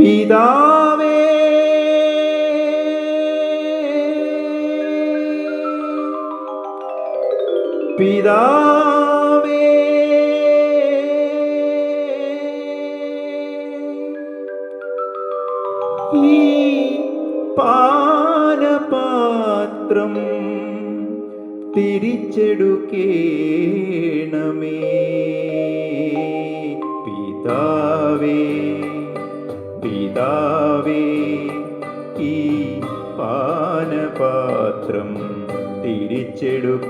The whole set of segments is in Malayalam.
പിതാവേ. പിതാവേ. ഈ പാനപാത്രം തിരിച്ചെടുക്കേണമേ. പിതാവേ. പിതാവേ ഈ പാനപാത്രം തിരിച്ചെടുക്കേണമേ.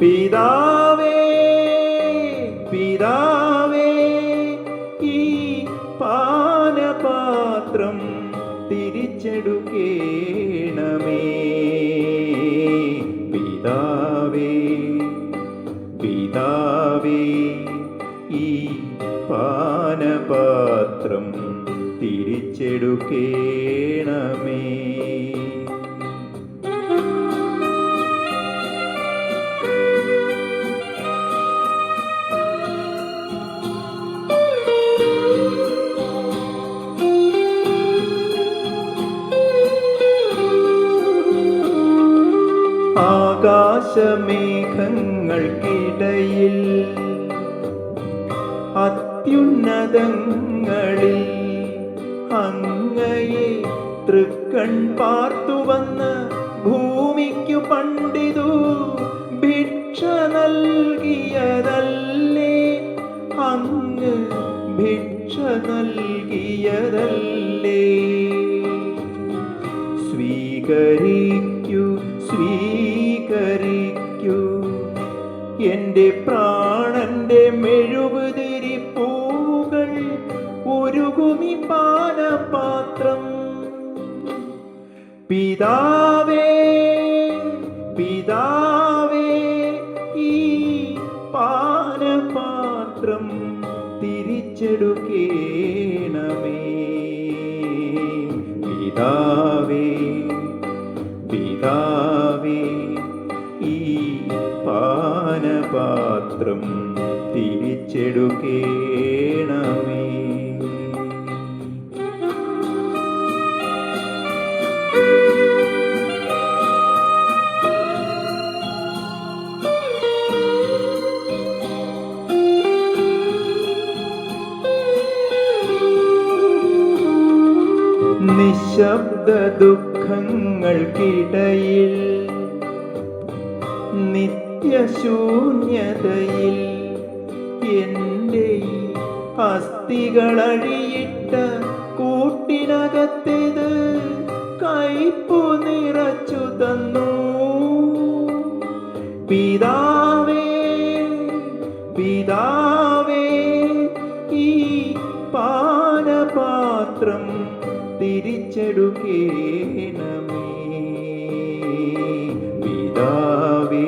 പിതാവേ പിതാവേ ഈ പാനപാത്രം തിരിച്ചെടുക്കേണമേ പാനപാത്രം തിരിച്ചെടുക്കേണമേ. ആകാശമേഘങ്ങൾക്കിടയിൽ അത്യുന്നതങ്ങളിൽ അങ്ങയെ തൃക്കൺ പാർത്തു വന്ന് ഭൂമിക്കു പണ്ടിതു ഭിക്ഷ നൽകിയതല്ലേ? അങ്ങ് ഭിക്ഷ നൽകിയതല്ലേ? സ്വീകരിക്കൂ സ്വീകരിക്കൂ. എന്റെ പ്രാണന്റെ മെഴുകുതിരി പിതാവേ പിതാവേ ഈ പാനപാത്രം തിരിച്ചെടുക്കേണമേ. പിതാവേ പിതാവേ ഈ പാനപാത്രം തിരിച്ചെടുക്കേണമേ. നിശബ്ദ ദുഃഖങ്ങൾക്കിടയിൽ നിത്യശൂന്യതയിൽ എന്റെ അസ്ഥികളഴിയിട്ട കൂട്ടിനകത്തേത് കൈപ്പു നിറച്ചു തന്നു. പിതാവേ പിതാവേ ഈ പാനപാത്രം തിരിച്ചെടുക്കേണമേ. പിതാവേ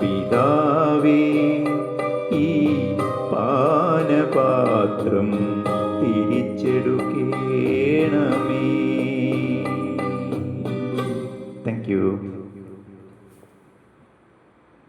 പിതാവേ ഈ പാനപാത്രം തിരിച്ചെടുക്കേണമേ